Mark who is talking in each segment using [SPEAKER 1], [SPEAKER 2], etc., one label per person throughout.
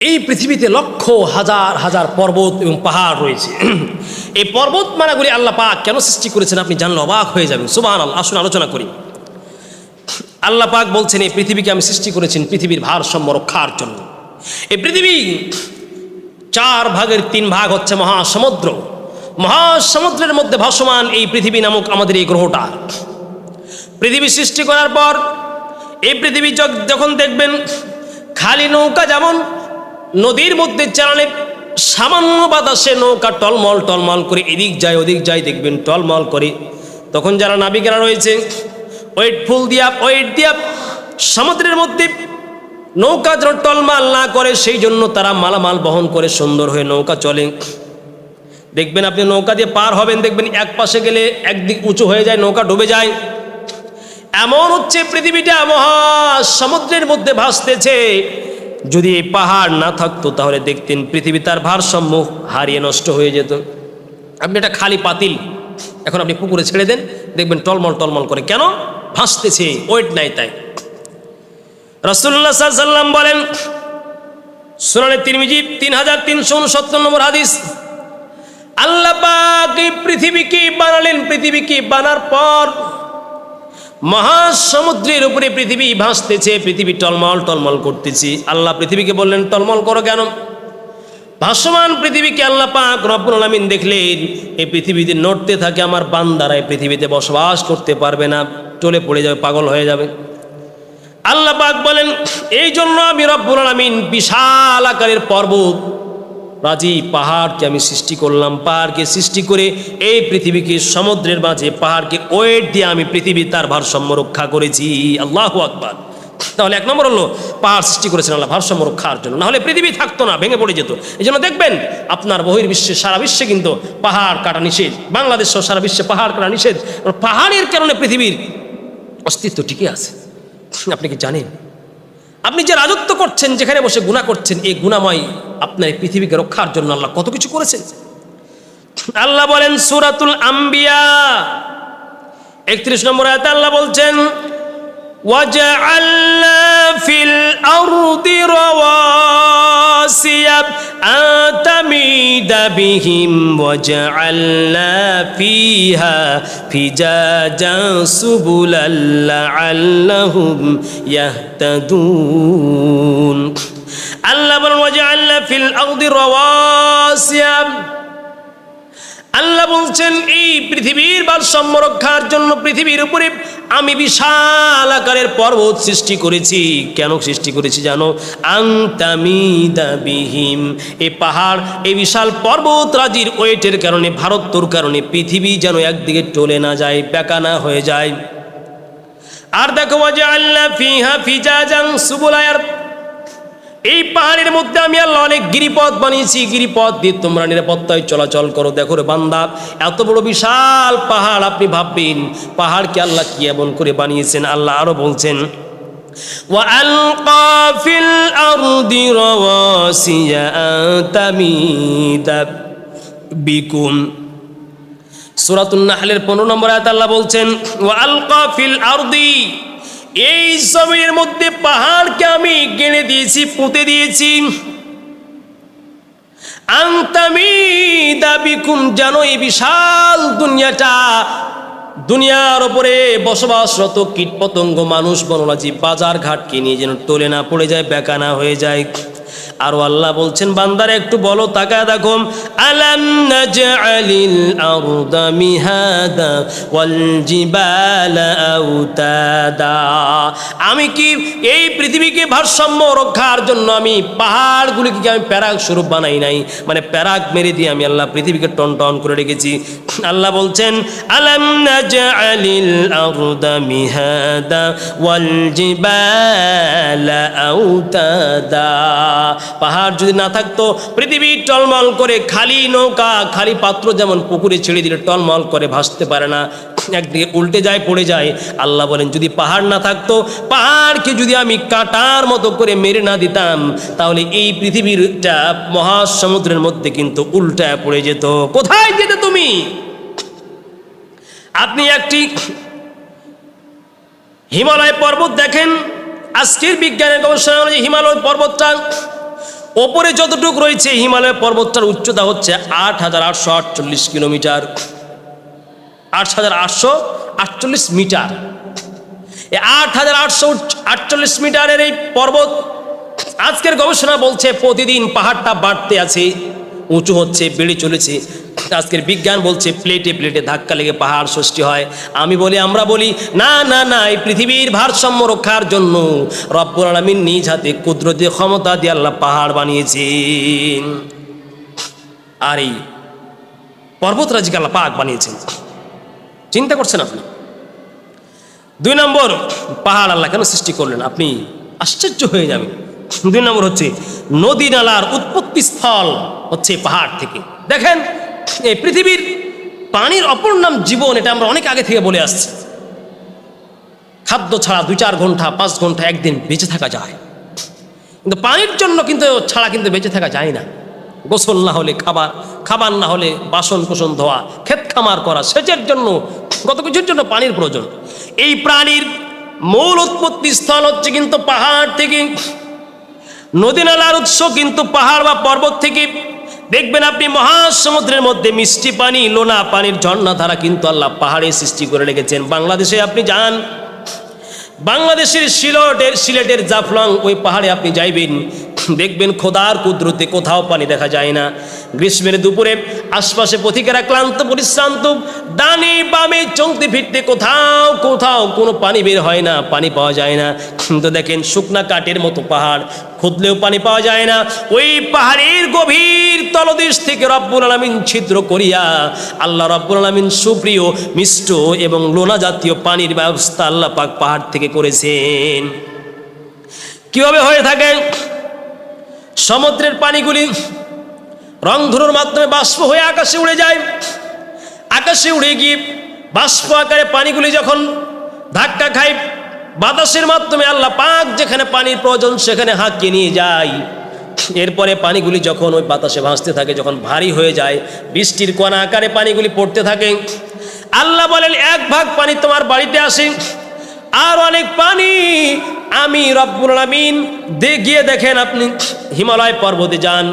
[SPEAKER 1] এই পৃথিবীতে লক্ষ হাজার হাজার পর্বত এবং পাহাড় রয়েছে। এই পর্বতমালাগুলি আল্লাহ পাক কেন সৃষ্টি করেছেন আপনি জানলে অবাক হয়ে যাবেন। সুবাহ আল্লাহ আসুন আলোচনা করি। আল্লাহ পাক বলছেন, এই পৃথিবীকে আমি সৃষ্টি করেছেন পৃথিবীর ভারসাম্য রক্ষার জন্য। এই পৃথিবী চার ভাগের তিন ভাগ হচ্ছে মহাসমুদ্র। মহাসমুদ্রের মধ্যে ভাসমান এই পৃথিবী নামক আমাদের এই গ্রহটা। পৃথিবী সৃষ্টি করার পর এই পৃথিবী যখ- যখন দেখবেন, খালি নৌকা যেমন নদীর মধ্যে চালানে সামান্য বাতাসে নৌকা টলমল টলমল করে এদিক যায়, ওদিক যায়, দেখবেন টলমল করে। তখন যারা নাবিকেরা রয়েছে, ওয়েট ফুল দিয়া, ওয়েট দিয়া সমুদ্রের মধ্যে নৌকা যেন টলমাল না করে, সেই জন্য তারা মালামাল বহন করে সুন্দর হয়ে নৌকা চলে। দেখবেন আপনি নৌকা দিয়ে পার হবেন, দেখবেন এক পাশে গেলে একদিক উঁচু হয়ে যায়, নৌকা ডুবে যায়। এমন হচ্ছে পৃথিবীটা মহা সমুদ্রের মধ্যে ভাসতেছে। যদি এই পাহাড় না থাকতো, তাহলে দেখতেন পৃথিবী তার ভারসাম্য হারিয়ে নষ্ট হয়ে যেত। আপনি এটা খালি পাতিল, এখন আপনি পুকুরে ছেড়ে দেন, দেখবেন টলমল টলমল করে। কেন? ভাসতেছে, ওয়েট নাই তাই। রসুল্লাহ সাল্লাম বলেন, সুনানে তিরমিজি তিন হাজার তিনশো উনসত্তর নম্বর হাদিস, আল্লাহ পৃথিবীকে বানালেন, পৃথিবীকে বানার পর মহাসমুদ্রের উপরে পৃথিবী ভাসতেছে, পৃথিবী টলমল টলমল করতেছি। আল্লাহ পৃথিবীকে বললেন, টলমল করো কেন? ভাসমান পৃথিবীকে আল্লাহ পাক রব্বুল আলামিন দেখলেন, এই পৃথিবীতে নড়তে থাকে আমার বান্দারা, এই পৃথিবীতে বসবাস করতে পারবে না, টলে পড়ে যাবে, পাগল হয়ে যাবে। আল্লাহ পাক বলেন এই জন্য আমি রব্বুল আলামিন বিশাল আকারের পর্বত রাজি পাহাড়কে আমি সৃষ্টি করলাম, পাহাড়কে সৃষ্টি করে এই পৃথিবীকে সমুদ্রের মাঝে, পাহাড়কে ওয়েট দিয়ে আমি পৃথিবী তার ভারসাম্য রক্ষা করেছি। আল্লাহ আকবার। তাহলে এক নম্বর হলো, পাহাড় সৃষ্টি করেছেন আল্লাহ ভারসাম্য রক্ষার জন্য। নাহলে পৃথিবী থাকতো না, ভেঙে পড়ে যেত। এই জন্য দেখবেন, আপনার বহির্বিশ্বে, সারা বিশ্বে কিন্তু পাহাড় কাটা নিষেধ। বাংলাদেশ সহ সারা বিশ্বে পাহাড় কাটা নিষেধ। পাহাড়ের কারণে পৃথিবীর অস্তিত্ব টিকে আছে। আপনি কি জানেন? আপনি যে রাজত্ব করছেন, যেখানে বসে গুণা করছেন, এই গুণাময় আপনার এই পৃথিবীকে রক্ষার জন্য আল্লাহ কত কিছু করেছেন আল্লাহ বলেন সুরাতুল আম্বিয়া একত্রিশ নম্বর আয়াতে আল্লাহ বলছেন وجعلنا في الأرض رواسي أن تميد بهم وجعلنا فيها فجاجا سبلا لعلهم يهتدون আল্লাহ বলেন ফিল আরদি রাওয়াসিয়া আল্লাহ বলছেন, এই পৃথিবীর ভারসাম্য রক্ষার জন্য পৃথিবীর উপরে আমি বিশাল আকারের পর্বত সৃষ্টি করেছি। কেন সৃষ্টি করেছি জানো? আংতামিদাবিহীম এ পাহাড় এই বিশাল পর্বত রাজির ওয়েটের কারণে ভারতর কারণে পৃথিবী যেন একদিকে টলে না যায়, বেকা না হয়ে যায়। আর দেখো যে আল্লাহ ফিহা ফিজা যাং সুবুলায়ার। এই পাহাড়ের মধ্যে আমি আল্লাহ অনেক গিরিপথ বানিয়েছি গিরিপথ দিয়ে তোমরা নিরাপত্তায় চলাচল করো দেখো রে বান্দা এত বড় বিশাল পাহাড় আপনি ভাববেন পাহাড়কে আল্লাহ কি এমন করে বানিয়েছেন আল্লাহ আরো বলছেন وألقى في الأرض رواسي أن تميد بكم সুরাতুন নাহলের পনেরো নম্বর আয়াত আল্লাহ বলছেন ওয়ালকা ফিল আরদি এই জমির মধ্যে পাহাড়কে আমি গেড়ে দিয়েছি, পুঁতে দিয়েছি। আংতামি দাবিকুম যেন এই বিশাল দুনিয়াটা। দুনিয়ার ওপরে বসবাসরত কীটপতঙ্গ মানুষ বনরাজি বাজার ঘাটকে নিয়ে যেন টলে না, পড়ে যায়, বেকানা হয়ে যায়। আরও আল্লাহ বলছেন, বান্দারে একটু বলো তাকা দেখো। আলাম নাজআলিল আরদা মিহাদা ওয়াল জিবালা আউতাদা। আমি কি এই পৃথিবীকে ভারসাম্য রক্ষার জন্য আমি পাহাড়গুলিকে আমি প্যারাক স্বরূপ বানাই নাই? মানে প্যারাক মেরে দিয়ে আমি আল্লাহ পৃথিবীকে টন টন করে রেখেছি। আল্লাহ বলছেন, আলাম নাজআলিল আরদা মিহাদা ওয়াল জিবালা আউতাদা। পাহাড় যদি না থাকতো পৃথিবী টলমল করে খালি নৌকা, খালি পাত্র যেমন পুকুরে ছেড়ে দিলে টলমল করে ভাসতে পারে না, একদিকে উল্টে যায়, পড়ে যায়। আল্লাহ বলেন, যদি পাহাড় না থাকতো, পাহাড়কে যদি আমি কাটার মতো করে মেরে না দিতাম, তাহলে এই পৃথিবীরটা মহাসমুদ্রের মধ্যে কিন্তু উল্টায় পড়ে যেত। কোথায় যেতে তুমি? আপনি একটি হিমালয় পর্বত দেখেন, আজকের বিজ্ঞানের গবেষণা অনুযায়ী হিমালয় পর্বতটা ওপরে যতটুকু রয়েছে, হিমালয় পর্বতটার উচ্চতা হচ্ছে আট হাজার আটশো আটচল্লিশ কিলোমিটার। আট হাজার আটশো আটচল্লিশ মিটার। আট হাজার আটশো আটচল্লিশ মিটারের এই পর্বত আজকের গবেষণা বলছে, প্রতিদিন পাহাড়টা বাড়তে আছে, উঁচু হচ্ছে, বেড়ে চলেছে। আজকের বিজ্ঞান বলছে, প্লেটে প্লেটে ধাক্কা লেগে পাহাড় সৃষ্টি হয়। আমি বলি, আমরা বলি, না না না, এই পৃথিবীর ভারসাম্য রক্ষার জন্য রব্বুল আলমিন নিজ হাতে কুদরতি ক্ষমতা দিয়ে আল্লাহ পাহাড় বানিয়েছেন। আর এই পর্বতরাজিকে আল্লাহ পাক বানিয়েছেন। চিন্তা করছেন আপনি? দুই নম্বর, পাহাড় আল্লাহ কেন সৃষ্টি করলেন? আপনি আশ্চর্য হয়ে যাবেন। দুই নম্বর হচ্ছে নদী নালার উৎপত্তি স্থল হচ্ছে পাহাড় থেকে। দেখেন এই পৃথিবীর পানির অপর নাম জীবন, এটা আমরা অনেক আগে থেকে বলে আসছি। খাদ্য ছাড়া দুই চার ঘণ্টা, পাঁচ ঘণ্টা একদিন বেঁচে থাকা যায়। কিন্তু পানির জন্য কিন্তু ছাড়া কিন্তু বেঁচে থাকা যায় না। গোসল না হলে খাবার খাবার না হলে বাসন কোসন ধোয়া, ক্ষেত খামার করা, সেচের জন্য, কত কিছুর জন্য পানির প্রয়োজন। এই প্রাণীর মূল উৎপত্তি স্থল হচ্ছে কিন্তু পাহাড় থেকে। নদী নালার উৎস কিন্তু পাহাড় বা পর্বত থেকে। দেখবেন আপনি মহাসমুদ্রের মধ্যে মিষ্টি পানি, লোনা পানির ঝর্ণা ধারা কিন্তু আল্লাহ পাহাড়ে সৃষ্টি করে রেখেছেন। বাংলাদেশে আপনি যান, বাংলাদেশের সিলেটের সিলেটের জাফলং, ওই পাহাড়ে আপনি যাইবেন। দেখবেন খোদার কুদরতে কোথাও পানি দেখা যায় না। গ্রীষ্মের দুপুরে আশপাশে পথিকেরা ক্লান্ত, পরিশ্রান্ত, ডানে বামে চলতে ফিরতে কোথাও কোথাও কোনো পানি বের হয় না, পানি পাওয়া যায় না। কিন্তু দেখেন শুকনা কাঠের মতো পাহাড় খুদলেও পানি পাওয়া যায় না। ওই পাহাড়ের গভীর তলদেশ থেকে রব্বুল আলমিন ছিদ্র করিয়া আল্লাহ রব্বুল আলমিন সুপ্রিয়, মিষ্ট এবং লোনা জাতীয় পানির ব্যবস্থা আল্লাহ পাক পাহাড় থেকে করেছেন। কীভাবে হয়ে থাকে? সমুদ্রের পানিগুলি রংধনুর মাধ্যমে বাষ্প হয়ে আকাশে উড়ে যায়। আকাশে উড়ে গিয়ে বাষ্প আকারে পানিগুলি যখন ধাক্কা খায়, বাতাসের মাধ্যমে আল্লাহ পাক যেখানে পানির প্রয়োজন সেখানে হাঁকিয়ে নিয়ে যায়। এরপরে পানিগুলি যখন ওই বাতাসে ভাসতে থাকে, যখন ভারী হয়ে যায়, বৃষ্টির কণা আকারে পানিগুলি পড়তে থাকে। আল্লাহ বলেন, এক ভাগ পানি তোমার বাড়িতে আসে, আর অনেক পানি আমি রব্বুল আলামিন দে গিয়ে দেখেন আপনি হিমালয় পর্বতে যান,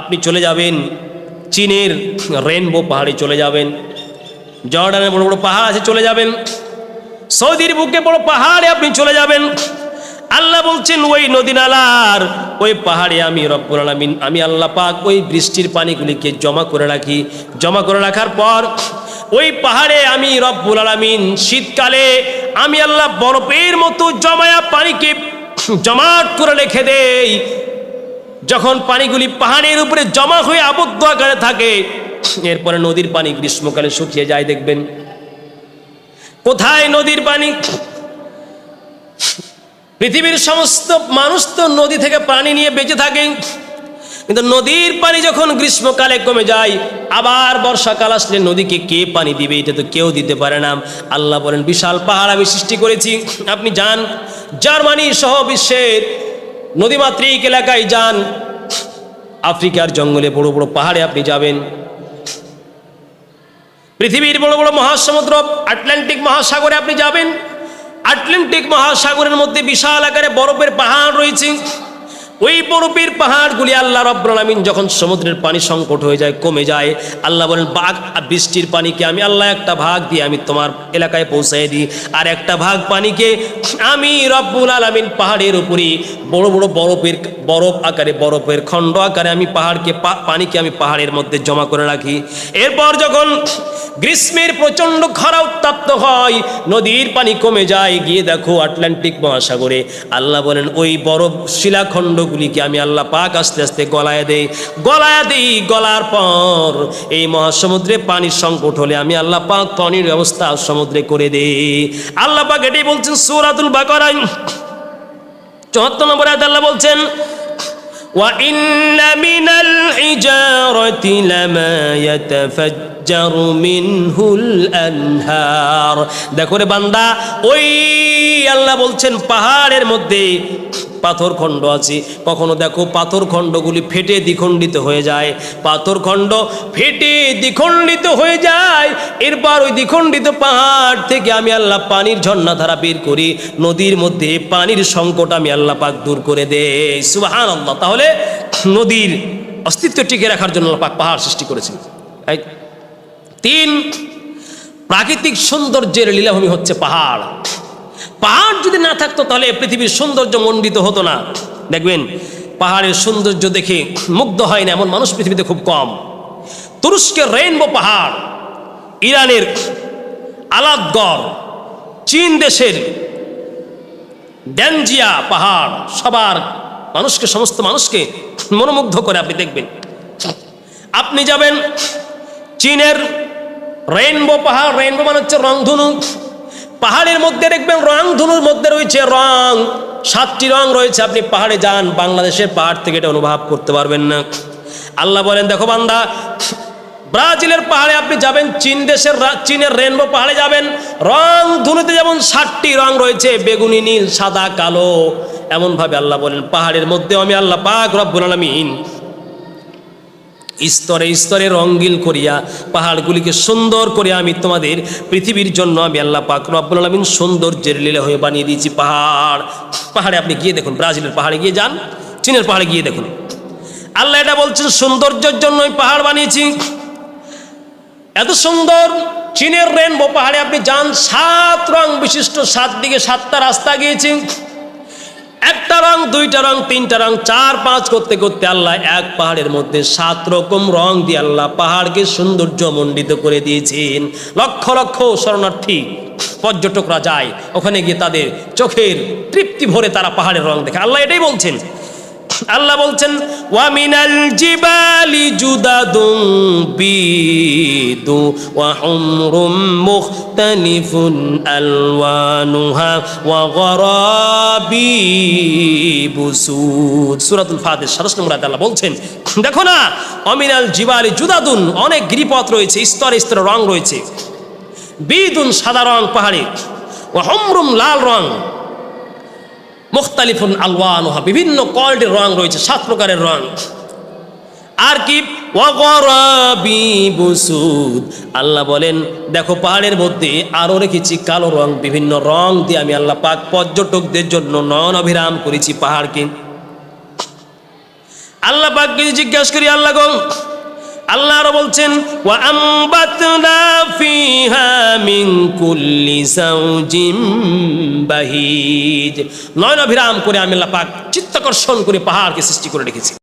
[SPEAKER 1] আপনি চলে যাবেন চীনের রেনবো পাহাড়ে চলে যাবেন, জর্ডানের বড় বড় পাহাড় আছে, চলে যাবেন, সৌদির বুকে বড় পাহাড়ে আপনি চলে যাবেন। আল্লাহ বলছেন, ওই নদী নালার ওই পাহাড়ে আমি রব্বুল আলামিন, আমি আল্লাহ পাক ওই বৃষ্টির পানিগুলিকে জমা করে রাখি। জমা করে রাখার পর ওই পাহাড়ে আমি রব্বুল আলামিন শীতকালে আমি আল্লাহ বরফের মতো জমায়া পানিকে জমাট করে রেখে দেই। যখন পানিগুলি পাহাড়ের উপরে জমা হয়ে আবদ্ধ আকারে থাকে, এরপরে নদীর পানি গ্রীষ্মকালে শুকিয়ে যায়, দেখবেন। কোথায় নদীর পানি? পৃথিবীর সমস্ত মানুষ তো নদী থেকে পানি নিয়ে বেঁচে থাকে। কিন্তু নদীর পানি যখন গ্রীষ্মকালে কমে যায়, আবার বর্ষাকাল আসলে নদীকে কে পানি দিবে এটা তো কেউ দিতে পারে না। আল্লাহ বলেন, বিশাল পাহাড় আমি সৃষ্টি করেছি। আপনি যান জার্মানি সহ বিশ্বের নদীমাতৃক এলাকায় যান। আফ্রিকার জঙ্গলে বড় বড় পাহাড়ে আপনি যাবেন। পৃথিবীর বড় বড় মহাসমুদ্র, আটলান্টিক মহাসাগরে আপনি যাবেন। আটলান্টিক মহাসাগরের মধ্যে বিশাল আকারে বরফের পাহাড় রয়েছে। ওই বরফের পাহাড়গুলি আল্লাহ রব্বুল যখন সমুদ্রের পানি সংকট হয়ে যায়, কমে যায়, আল্লাহ বলেন, বাঘ বৃষ্টির পানিকে আমি আল্লাহ একটা ভাগ দিয়ে আমি তোমার এলাকায় পৌঁছাই দিই। আর একটা ভাগ পানিকে আমি রব্বুল আলামিন পাহাড়ের উপরই, বড় বড় বরফের, বরফ আকারে, বরফের খণ্ড আকারে আমি পাহাড়কে পানিকে আমি পাহাড়ের মধ্যে জমা করে রাখি। এরপর যখন গ্রীষ্মের প্রচণ্ড খরা উত্তাপ্ত হয়, নদীর পানি কমে যায়, গিয়ে দেখো আটলান্টিক মহাসাগরে। আল্লাহ বলেন, ওই বরফ শিলাখণ্ডগুলিকে আমি আল্লাহ পাক আস্তে আস্তে গলায় দেই গলায় দিই গলার পর এই মহাসমুদ্রে পানির সংকট হলে আমি আল্লাহ পাক পানির ব্যবস্থা সমুদ্রে করে দেই আল্লাহ পাক এটাই বলছেন সূরাতুল বাকারায় চুয়াত্তর নম্বর আয়াত আল্লাহ বলছেন وإن من الحجارة لما يتفجر منه الأنهار দেখো রে বান্দা ওই আল্লাহ বলছেন পাহাড়ের মধ্যে পাথর খণ্ড আছে। কখনো দেখো পাথর খণ্ডগুলি ফেটে দ্বিখণ্ডিত হয়ে যায়। পাথর খণ্ড ফেটে দ্বিখণ্ডিত হয়ে যায়। এরপর ওই দ্বিখণ্ডিত পাহাড় থেকে আমি আল্লাহ পানির ঝর্ণা ধারা বের করি। নদীর মধ্যে পানির সংকট আমি আল্লাহ পাক দূর করে দেই সুবাহান আল্লাহ তাহলে নদীর অস্তিত্ব টিকে রাখার জন্য আল্লাহ পাক পাহাড় সৃষ্টি করেছেন। তিন, প্রাকৃতিক সৌন্দর্যের লীলাভূমি হচ্ছে পাহাড়। পাহাড় যদি না থাকতো, তাহলে পৃথিবীর সৌন্দর্য মণ্ডিত হতো না। দেখবেন, পাহাড়ের সৌন্দর্য দেখে মুগ্ধ হয় না, এমন মানুষ পৃথিবীতে খুব কম। তুরস্কের রেইনবো পাহাড়, ইরানের আলাদগড়, চীন দেশের ড্যানজিয়া পাহাড়, সবার মানুষকে, সমস্ত মানুষকে মনোমুগ্ধ করে আপনি দেখবেন। আপনি যাবেন চীনের রেইনবো পাহাড়, রেইনবো মানে হচ্ছে রংধনু। পাহাড়ের মধ্যে দেখবেন রংধনুর মধ্যে রয়েছে রং। সাতটি রং রয়েছে, আপনি পাহাড়ে যান, বাংলাদেশের পাহাড় থেকে এটা অনুভব করতে পারবেন না। আল্লাহ বলেন, দেখো বান্দা, ব্রাজিলের পাহাড়ে আপনি যাবেন, চীন দেশের চীনের রেনবো পাহাড়ে যাবেন, রং ধনুতে যেমন ষাটটি রং রয়েছে, বেগুনি, নীল, সাদা, কালো। এমনভাবে আল্লাহ বলেন, পাহাড়ের মধ্যে আমি আল্লাহ পাক রব্বুল আলামিন স্তরে স্তরে রঙ্গিল করিয়া পাহাড়গুলিকে সুন্দর করে আমি তোমাদের পৃথিবীর জন্য আমি আল্লাহ পাক রব্বুল আলামিন সৌন্দর্যের লীলা হয়ে বানিয়ে দিয়েছি। পাহাড়। পাহাড়ে আপনি গিয়ে দেখুন, ব্রাজিলের পাহাড়ে গিয়ে যান, চীনের পাহাড়ে গিয়ে দেখুন। আল্লাহ এটা বলছেন, সৌন্দর্যের জন্য আমি পাহাড় বানিয়েছি। এত সুন্দর চীনের রেনবো পাহাড়ে আপনি যান, সাত রং বিশিষ্ট, সাত দিকে সাতটা রাস্তা গিয়েছি। একটা রং, দুইটা রং, তিনটা রং, চার পাঁচ করতে করতে আল্লাহ এক পাহাড়ের মধ্যে সাত রকম রং দিয়ে আল্লাহ পাহাড়কে সৌন্দর্য মণ্ডিত করে দিয়েছেন। লক্ষ লক্ষ শরণার্থী পর্যটকরা যায়, ওখানে গিয়ে তাদের চোখের তৃপ্তি ভরে তারা পাহাড়ের রং দেখে। আল্লাহ এটাই বলছেন আল্লাহ বলছেন ওয়ামিনাল জিবালি জুদাদুম বিদু ওয়া হুমরুম মুখতালিফুন আলওয়ানুহা ওয়া গরাবি বুসুদ। সূরাতুল ফাতির 27 নম্বর আল্লাহ বলছেন, দেখো না অমিনাল জিবালি জুদাদুন অনেক গিরিপথ রয়েছে, স্তরে স্তরে রং রয়েছে। বিদুন সাদা রং পাহাড়ে, ওয়া হুমরুম লাল রং। মুখতালিফুন আলওয়ানুহা, বিভিন্ন কোয়ালিটির রং রয়েছে, সাত প্রকারের রং। আর কি? আল্লাহ বলেন, দেখো, পাহাড়ের মধ্যে আরও রেখেছি কালো রং, বিভিন্ন রং দিয়ে আমি আল্লাহ পাক পর্যটকদের জন্য নয়ন অভিরাম করেছি পাহাড়কে। আল্লাহ পাককে জিজ্ঞাসা করি, আল্লাহ গো আল্লাহ আরও বলছেন, ওয়া আম্বাতনা নয়ন অভিরাম করে আমি পাক চিত্তাকর্ষণ করে পাহাড়কে সৃষ্টি করে রেখেছি।